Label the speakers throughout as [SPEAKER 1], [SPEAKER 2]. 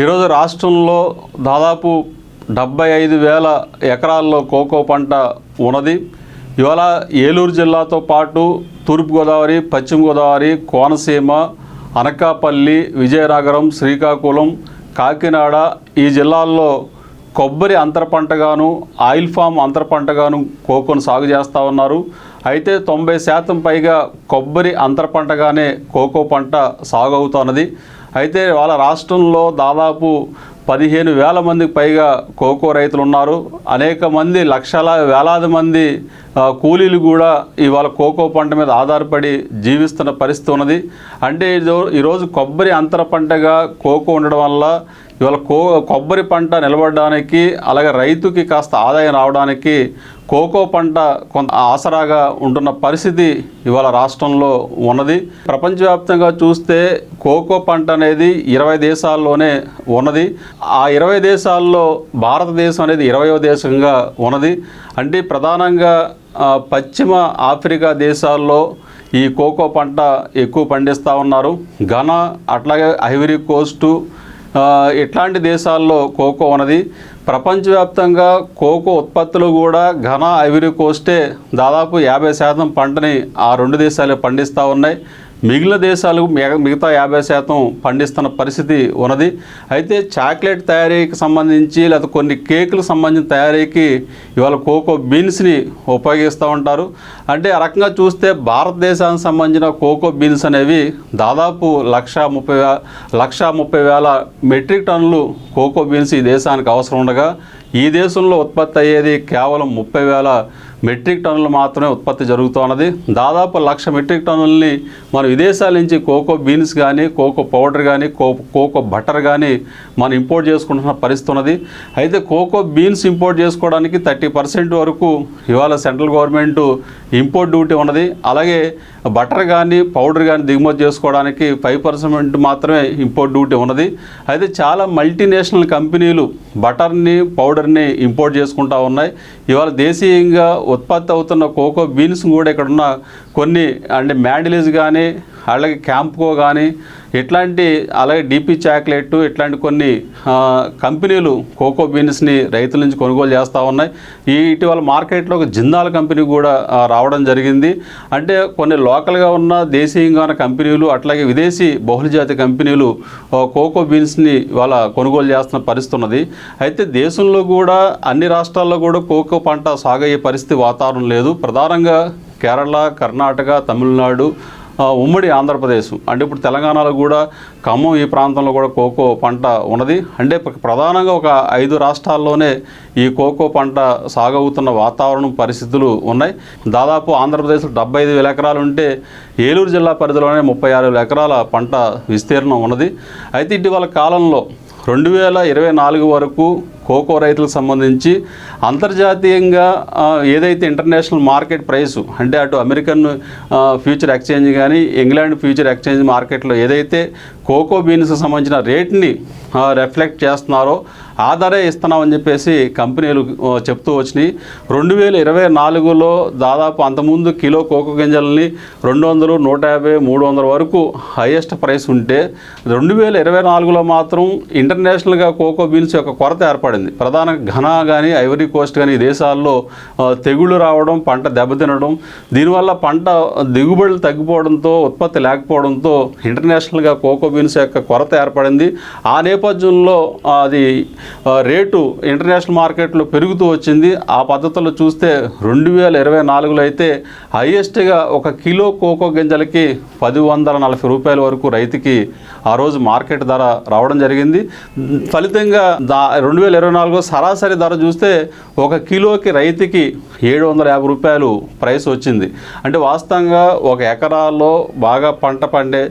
[SPEAKER 1] ఈరోజు రాష్ట్రంలో దాదాపు డెబ్బై ఐదు వేల ఎకరాల్లో కోకో పంట ఉన్నది. ఇవాళ ఏలూరు జిల్లాతో పాటు తూర్పుగోదావరి పశ్చిమ గోదావరి కోనసీమ అనకాపల్లి విజయనగరం శ్రీకాకుళం కాకినాడ ఈ జిల్లాల్లో కొబ్బరి అంతర పంటగాను ఆయిల్ ఫామ్ అంతర పంటగాను కోకోను సాగు చేస్తూ ఉన్నారు. అయితే తొంభై శాతం పైగా కొబ్బరి అంతర పంటగానే కోకో పంట సాగు అవుతున్నది అయితే వాళ్ళ రాష్ట్రంలో దాదాపు పదిహేను వేల మందికి పైగా కోకో రైతులు ఉన్నారు. అనేక మంది లక్షల వేలాది మంది కూలీలు కూడా ఇవాళ కోకో పంట మీద ఆధారపడి జీవిస్తున్న పరిస్థితి ఉన్నది. అంటే ఈరోజు కొబ్బరి అంతర పంటగా కోకో ఉండడం వల్ల ఇవాళ కో కొబ్బరి పంట నిలబడడానికి అలాగే రైతుకి కాస్త ఆదాయం రావడానికి కోకో పంట కొంత ఆసరాగా ఉంటున్న పరిస్థితి ఇవాళ రాష్ట్రంలో ఉన్నది. ప్రపంచవ్యాప్తంగా చూస్తే కోకో పంట అనేది ఇరవై దేశాల్లోనే ఉన్నది. ఆ ఇరవై దేశాల్లో భారతదేశం అనేది ఇరవయో దేశంగా ఉన్నది. అంటే ప్రధానంగా పశ్చిమ ఆఫ్రికా దేశాల్లో ఈ కోకో పంట ఎక్కువ పండిస్తూ ఉన్నారు. ఘనా అట్లాగే ఐవరీ కోస్టు ఇట్లాంటి దేశాల్లో కోకో ఉన్నది. ప్రపంచవ్యాప్తంగా కోకో ఉత్పత్తులు కూడా ఘన ఐవరీ కోస్టే దాదాపు యాభై శాతం పంటని ఆ రెండు దేశాలే పండిస్తూ ఉన్నాయి. మిగిలిన దేశాలు మిగ- మిగతా యాభై శాతం పండిస్తున్న పరిస్థితి ఉన్నది. అయితే చాక్లెట్ తయారీకి సంబంధించి లేదా కొన్ని కేకులకు సంబంధించిన తయారీకి ఇవాళ కోకో బీన్స్ని ఉపయోగిస్తూ ఉంటారు. అంటే ఆ రకంగా చూస్తే భారతదేశానికి సంబంధించిన కోకో బీన్స్ అనేవి దాదాపు లక్ష ముప్పై లక్ష ముప్పై వేల మెట్రిక్ టన్నులు కోకో బీన్స్ ఈ దేశానికి అవసరం ఉండగా ఈ దేశంలో ఉత్పత్తి అయ్యేది కేవలం ముప్పై వేల మెట్రిక్ టన్నులు మాత్రమే ఉత్పత్తి జరుగుతున్నది. దాదాపు లక్ష మెట్రిక్ టన్నుల్ని మన విదేశాల నుంచి కోకో బీన్స్ కానీ కోకో పౌడర్ కానీ కోకో బటర్ కానీ మనం ఇంపోర్ట్ చేసుకుంటున్న పరిస్థితి ఉన్నది అయితే కోకో బీన్స్ ఇంపోర్ట్ చేసుకోవడానికి థర్టీ పర్సెంట్ వరకు ఇవాళ సెంట్రల్ గవర్నమెంట్ ఇంపోర్ట్ డ్యూటీ ఉన్నది. అలాగే బటర్ కానీ పౌడర్ కానీ దిగుమతి చేసుకోవడానికి ఫైవ్ పర్సెంట్ మాత్రమే ఇంపోర్ట్ డ్యూటీ ఉన్నది. అయితే చాలా మల్టీనేషనల్ కంపెనీలు బటర్ని పౌడర్ని ఇంపోర్ట్ చేసుకుంటా ఉన్నాయి. ఇవాళ దేశీయంగా ఉత్పత్తి అవుతున్న కోకో బీన్స్ కూడా ఇక్కడ ఉన్న కొన్ని అంటే మ్యాండిలీస్ కానీ అలాగే క్యాంప్కో కానీ ఇట్లాంటి అలాగే డీపీ చాక్లెట్ ఇట్లాంటి కొన్ని కంపెనీలు కోకో బీన్స్ని రైతుల నుంచి కొనుగోలు చేస్తూ ఉన్నాయి. ఈ ఇటీవల మార్కెట్లో ఒక జిందాల్ కంపెనీ కూడా రావడం జరిగింది. అంటే కొన్ని లోకల్గా ఉన్న దేశీయంగా ఉన్న కంపెనీలు అట్లాగే విదేశీ బహుళజాతి కంపెనీలు కోకో బీన్స్ని వాళ్ళ కొనుగోలు చేస్తున్న పరిస్థితి ఉన్నది. అయితే దేశంలో కూడా అన్ని రాష్ట్రాల్లో కూడా కోకో పంట సాగయ్యే పరిస్థితి వాతావరణం లేదు. ప్రధానంగా కేరళ కర్ణాటక తమిళనాడు ఉమ్మడి ఆంధ్రప్రదేశ్. అంటే ఇప్పుడు తెలంగాణలో కూడా ఖమ్మం ఈ ప్రాంతంలో కూడా కోకో పంట ఉన్నది. అంటే ప్రధానంగా ఒక ఐదు రాష్ట్రాల్లోనే ఈ కోకో పంట సాగవుతున్న వాతావరణం పరిస్థితులు ఉన్నాయి. దాదాపు ఆంధ్రప్రదేశ్లో డెబ్బై ఐదు వేల ఎకరాలు ఉంటే ఏలూరు జిల్లా పరిధిలోనే ముప్పై ఆరు వేల ఎకరాల పంట విస్తీర్ణం ఉన్నది. అయితే ఇటీవల కాలంలో రెండు వేల ఇరవై నాలుగు వరకు కోకో రైతులకు సంబంధించి అంతర్జాతీయంగా ఏదైతే ఇంటర్నేషనల్ మార్కెట్ ప్రైస్ అంటే అటు అమెరికన్ ఫ్యూచర్ ఎక్స్చేంజ్ కానీ ఇంగ్లాండ్ ఫ్యూచర్ ఎక్స్చేంజ్ మార్కెట్లో ఏదైతే కోకో బీన్స్కి సంబంధించిన రేట్ని రిఫ్లెక్ట్ చేస్తున్నారో ఆ ధరే ఇస్తున్నామని చెప్పేసి కంపెనీలు చెప్తూ వచ్చినాయి. రెండు వేల ఇరవై నాలుగులో దాదాపు అంతకుముందు కిలో కోకో గింజల్ని రెండు వందలు నూట యాభై మూడు వందల వరకు హైయెస్ట్ ప్రైస్ ఉంటే రెండు వేల ఇరవై నాలుగులో మాత్రం ఇంటర్నేషనల్గా కోకో బీన్స్ యొక్క కొరత ఏర్పడింది. ప్రధానంగా ఘనా కానీ ఐవరీ కోస్ట్ కానీ ఈ దేశాల్లో తెగుళ్ళు రావడం పంట దెబ్బతినడం దీనివల్ల పంట దిగుబడులు తగ్గిపోవడంతో ఉత్పత్తి లేకపోవడంతో ఇంటర్నేషనల్గా కోకో బీన్స్ యొక్క కొరత ఏర్పడింది. ఆ నేపథ్యంలో అది రేటు ఇంటర్నేషనల్ మార్కెట్లో పెరుగుతూ వచ్చింది. ఆ పద్ధతిలో చూస్తే రెండు వేల ఇరవై నాలుగులో అయితే హైయెస్ట్గా ఒక కిలో కోకో గింజలకి పది వందల నలభై రూపాయల వరకు రైతుకి ఆ రోజు మార్కెట్ ధర రావడం జరిగింది. ఫలితంగా దా రెండు వేల ఇరవై నాలుగు సరాసరి ధర చూస్తే ఒక కిలోకి రైతుకి ఏడు వందల యాభై రూపాయలు ప్రైస్ వచ్చింది. అంటే వాస్తవంగా ఒక ఎకరాల్లో బాగా పంట పండే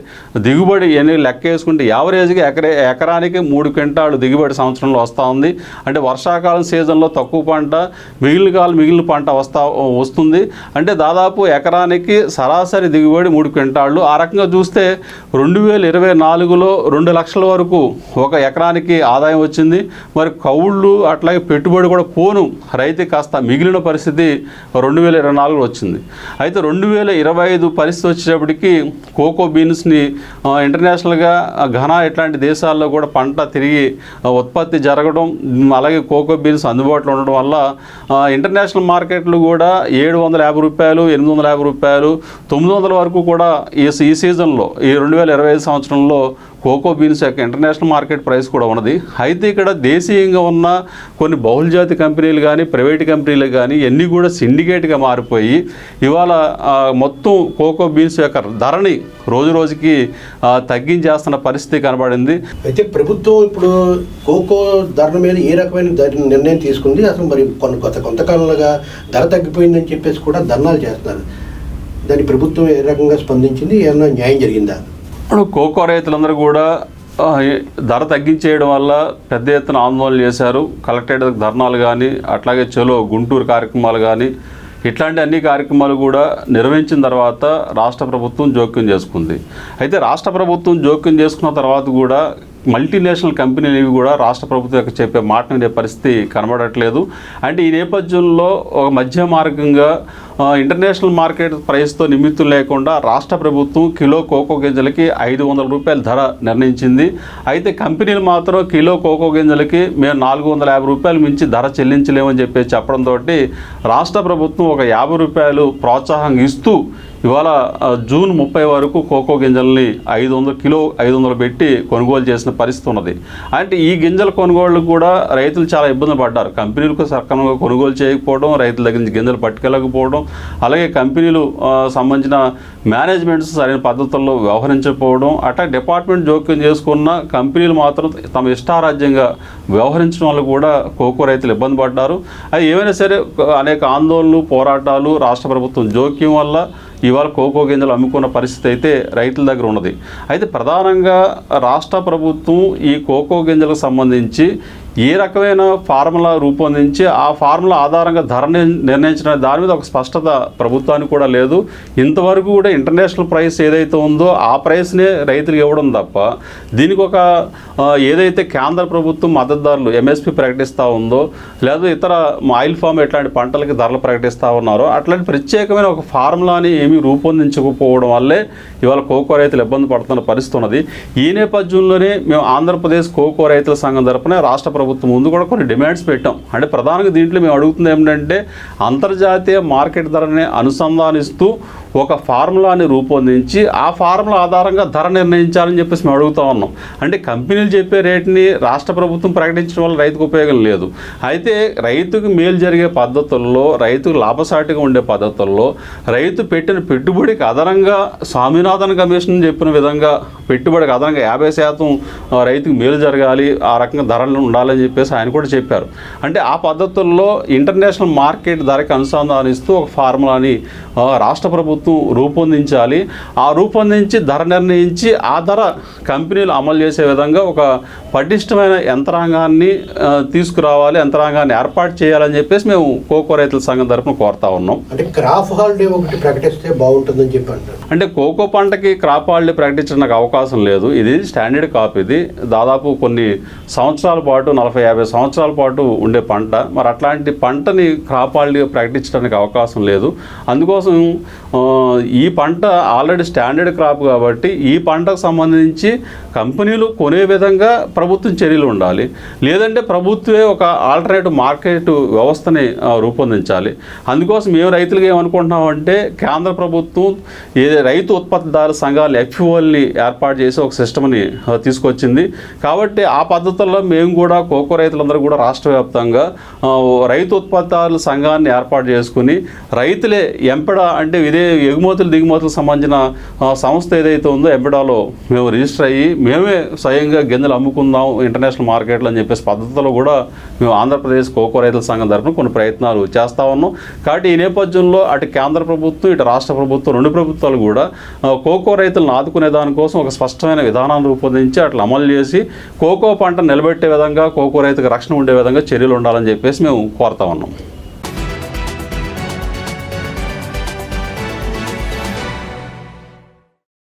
[SPEAKER 1] దిగుబడి ఎన్ని లెక్క వేసుకుంటే యావరేజ్గా ఎకరే ఎకరానికి మూడు క్వింటాలు దిగుబడి సంవత్సరంలో వస్తూ ఉంది. అంటే వర్షాకాలం సీజన్లో తక్కువ పంట మిగిలిన కాలం మిగిలిన పంట వస్తా వస్తుంది. అంటే దాదాపు ఎకరానికి సరాసరి దిగుబడి మూడు క్వింటాళ్ళు. ఆ రకంగా చూస్తే రెండు వేల ఇరవై నాలుగులో రెండు లక్షల వరకు ఒక ఎకరానికి ఆదాయం వచ్చింది. మరి కౌ కౌళ్ళు అట్లాగే పెట్టుబడి కూడా పోను. రైతు కాస్త మిగిలిన పరిస్థితి రెండు వేల ఇరవై నాలుగులో వచ్చింది. అయితే రెండు వేల ఇరవై ఐదు పరిస్థితి వచ్చేటప్పటికి కోకో బీన్స్ని ఇంటర్నేషనల్గా ఘనా ఇట్లాంటి దేశాల్లో కూడా పంట తిరిగి ఉత్పత్తి జరగడం అలాగే కోకో బీన్స్ అందుబాటులో ఉండడం వల్ల ఇంటర్నేషనల్ మార్కెట్లు కూడా ఏడు వందల యాభై రూపాయలు ఎనిమిది వందల యాభై రూపాయలు తొమ్మిది వందల వరకు కూడా ఈ ఈ సీజన్లో ఈ రెండు వేల ఇరవై ఐదు సంవత్సరంలో కోకో బీన్స్ యొక్క ఇంటర్నేషనల్ మార్కెట్ ప్రైస్ కూడా ఉన్నది. అయితే ఇక్కడ దేశీయంగా ఉన్న కొన్ని బహుళజాతి కంపెనీలు కానీ ప్రైవేట్ కంపెనీలు కానీ ఇవన్నీ కూడా సిండికేట్గా మారిపోయి ఇవాళ మొత్తం కోకో బీన్స్ యొక్క ధరని రోజు రోజుకి తగ్గించేస్తున్న పరిస్థితి కనబడింది.
[SPEAKER 2] అయితే ప్రభుత్వం ఇప్పుడు కోకో ధరల మీద ఏ రకమైన నిర్ణయం తీసుకుంది? అసలు మరి కొన్ని కొత్త కొంతకాలంగా ధర తగ్గిపోయిందని చెప్పేసి కూడా ధర్నాలు చేస్తున్నారు. దాన్ని ప్రభుత్వం ఏ రకంగా స్పందించింది? ఏమన్నా న్యాయం జరిగిందా?
[SPEAKER 1] ఇప్పుడు కోకో రైతులందరూ కూడా ధర తగ్గించేయడం వల్ల పెద్ద ఎత్తున ఆందోళన చేశారు. కలెక్టరేట్ ధర్నాలు కానీ అట్లాగే చలో గుంటూరు కార్యక్రమాలు కానీ ఇట్లాంటి అన్ని కార్యక్రమాలు కూడా నిర్వహించిన తర్వాత రాష్ట్ర ప్రభుత్వం జోక్యం చేసుకుంది. అయితే రాష్ట్ర ప్రభుత్వం జోక్యం చేసుకున్న తర్వాత కూడా మల్టీనేషనల్ కంపెనీలు ఇవి కూడా రాష్ట్ర ప్రభుత్వం యొక్క చెప్పే మాట వినే పరిస్థితి కనబడట్లేదు. అంటే ఈ నేపథ్యంలో ఒక మధ్య మార్గంగా ఇంటర్నేషనల్ మార్కెట్ ప్రైస్తో నిమిత్తం లేకుండా రాష్ట్ర ప్రభుత్వం కిలో కోకో గింజలకి ఐదు వందల రూపాయల ధర నిర్ణయించింది. అయితే కంపెనీలు మాత్రం కిలో కోకో గింజలకి మేము నాలుగు వందల యాభై రూపాయలు మించి ధర చెల్లించలేమని చెప్పి చెప్పడంతో రాష్ట్ర ప్రభుత్వం ఒక యాభై రూపాయలు ప్రోత్సాహం ఇస్తూ ఇవాళ జూన్ ముప్పై వరకు కోకో గింజల్ని ఐదు వందల కిలో ఐదు వందలు పెట్టి కొనుగోలు చేసిన పరిస్థితి ఉన్నది. అంటే ఈ గింజల కొనుగోళ్ళు కూడా రైతులు చాలా ఇబ్బందులు పడ్డారు. కంపెనీలకు సక్రమంగా కొనుగోలు చేయకపోవడం రైతుల దగ్గర నుంచి గింజలు పట్టుకెళ్ళకపోవడం అలాగే కంపెనీలు సంబంధించిన మేనేజ్మెంట్స్ సరైన పద్ధతుల్లో వ్యవహరించకపోవడం అట్లా డిపార్ట్మెంట్ జోక్యం చేసుకున్న కంపెనీలు మాత్రం తమ ఇష్టారాజ్యంగా వ్యవహరించడం వల్ల కూడా కోకో రైతులు ఇబ్బంది పడ్డారు. అది ఏమైనా సరే అనేక ఆందోళనలు పోరాటాలు రాష్ట్ర ప్రభుత్వం జోక్యం వల్ల ఇవాళ కోకో గింజలు అమ్ముకున్న పరిస్థితి అయితే రైతుల దగ్గర ఉన్నది. అయితే ప్రధానంగా రాష్ట్ర ప్రభుత్వం ఈ కోకో గింజలకు సంబంధించి ఏ రకమైన ఫార్ములా రూపొందించి ఆ ఫార్ములా ఆధారంగా ధర నిర్ణయించిన దాని మీద ఒక స్పష్టత ప్రభుత్వానికి కూడా లేదు. ఇంతవరకు కూడా ఇంటర్నేషనల్ ప్రైస్ ఏదైతే ఉందో ఆ ప్రైస్నే రైతులకు ఇవ్వడం తప్ప దీనికి ఒక ఏదైతే కేంద్ర ప్రభుత్వం మద్దతుదారులు ఎంఎస్పి ప్రకటిస్తూ ఉందో లేదా ఇతర ఆయిల్ ఫామ్ ఇట్లాంటి పంటలకి ధరలు ప్రకటిస్తూ ఉన్నారో అట్లాంటి ప్రత్యేకమైన ఒక ఫార్ములాని ఏమీ రూపొందించకపోవడం వల్లే ఇవాళ కోకో రైతులు ఇబ్బంది పడుతున్న పరిస్థితి ఉన్నది. ఈ నేపథ్యంలోనే మేము ఆంధ్రప్రదేశ్ కోకో రైతుల సంఘం తరపున రాష్ట్ర ప్రభుత్వం ముందు కూడా కొన్ని డిమాండ్స్ పెట్టాం. అంటే ప్రధానంగా దీంట్లో మేము అడుగుతుంది ఏమిటంటే అంతర్జాతీయ మార్కెట్ ధరని అనుసంధానిస్తూ ఒక ఫార్ములాని రూపొందించి ఆ ఫార్ములా ఆధారంగా ధర నిర్ణయించాలని చెప్పేసి మేము అడుగుతా ఉన్నాం. అంటే కంపెనీలు చెప్పే రేటుని రాష్ట్ర ప్రభుత్వం ప్రకటించడం వల్ల రైతుకు ఉపయోగం లేదు. అయితే రైతుకు మేలు జరిగే పద్ధతుల్లో రైతుకు లాభసాటిగా ఉండే పద్ధతుల్లో రైతు పెట్టిన పెట్టుబడికి అదనంగా స్వామినాథన్ కమిషన్ చెప్పిన విధంగా పెట్టుబడికి అదనంగా యాభై శాతం రైతుకు మేలు జరగాలి ఆ రకంగా ధరలు ఉండాలి ఉండాలని చెప్పేసి ఆయన కూడా చెప్పారు. అంటే ఆ పద్ధతుల్లో ఇంటర్నేషనల్ మార్కెట్ ధరకి అనుసంధానిస్తూ ఒక ఫార్ములాని రాష్ట్ర ప్రభుత్వం రూపొందించాలి. ఆ రూపొందించి ధర నిర్ణయించి ఆ ధర కంపెనీలు అమలు చేసే విధంగా ఒక పటిష్టమైన యంత్రాంగాన్ని తీసుకురావాలి యంత్రాంగాన్ని ఏర్పాటు చేయాలని చెప్పేసి మేము కోకో రైతుల సంఘం తరపున కోరుతా ఉన్నాం.
[SPEAKER 2] అంటే క్రాప్ హాలిడే ఒకటి ప్రకటిస్తే బాగుంటుందని చెప్పి అంటారు.
[SPEAKER 1] అంటే కోకో పంటకి క్రాప్ హాలిడే ప్రకటించడానికి అవకాశం లేదు. ఇది స్టాండర్డ్ కాప్ ఇది. దాదాపు కొన్ని సంవత్సరాల పాటు నలభై యాభై సంవత్సరాల పాటు ఉండే పంట. మరి అట్లాంటి పంటని క్రాప్ హాలిడే ప్రకటించడానికి అవకాశం లేదు. అందుకోసం ఈ పంట ఆల్రెడీ స్టాండర్డ్ క్రాప్ కాబట్టి ఈ పంటకు సంబంధించి కంపెనీలు కొనే విధంగా ప్రభుత్వం చర్యలు ఉండాలి. లేదంటే ప్రభుత్వమే ఒక ఆల్టర్నేటివ్ మార్కెట్ వ్యవస్థని రూపొందించాలి. అందుకోసం మేము రైతులుగా ఏమనుకుంటున్నామంటే కేంద్ర ప్రభుత్వం ఏ రైతు ఉత్పత్తిదారు సంఘాలు ఎఫ్ఓల్ని ఏర్పాటు చేసి ఒక సిస్టమ్ని తీసుకొచ్చింది. కాబట్టి ఆ పద్ధతుల్లో మేము కూడా కోకో రైతులందరూ కూడా రాష్ట్ర వ్యాప్తంగా రైతు ఉత్పత్తిదారుల సంఘాన్ని ఏర్పాటు చేసుకుని రైతులే ఎంపెడ అంటే ఇదే ఎగుమతులు దిగుమతులకు సంబంధించిన సంస్థ ఏదైతే ఉందో ఎంపెడాలో మేము రిజిస్టర్ అయ్యి మేమే స్వయంగా గింజలు అమ్ముకుందాం ఇంటర్నేషనల్ మార్కెట్లో అని చెప్పేసి పద్ధతిలో కూడా మేము ఆంధ్రప్రదేశ్ కోకో రైతుల సంఘం తరఫున కొన్ని ప్రయత్నాలు చేస్తా ఉన్నాం. కాబట్టి ఈ నేపథ్యంలో అటు కేంద్ర ప్రభుత్వం ఇటు రాష్ట్ర ప్రభుత్వం రెండు ప్రభుత్వాలు కూడా కోకో రైతులను ఆదుకునే దానికోసం ఒక స్పష్టమైన విధానాన్ని రూపొందించి అట్లా అమలు చేసి కోకో పంట నిలబెట్టే విధంగా కోకో రైతుకు రక్షణ ఉండే విధంగా చర్యలు ఉండాలని చెప్పేసి మేము కోరుతా ఉన్నాం.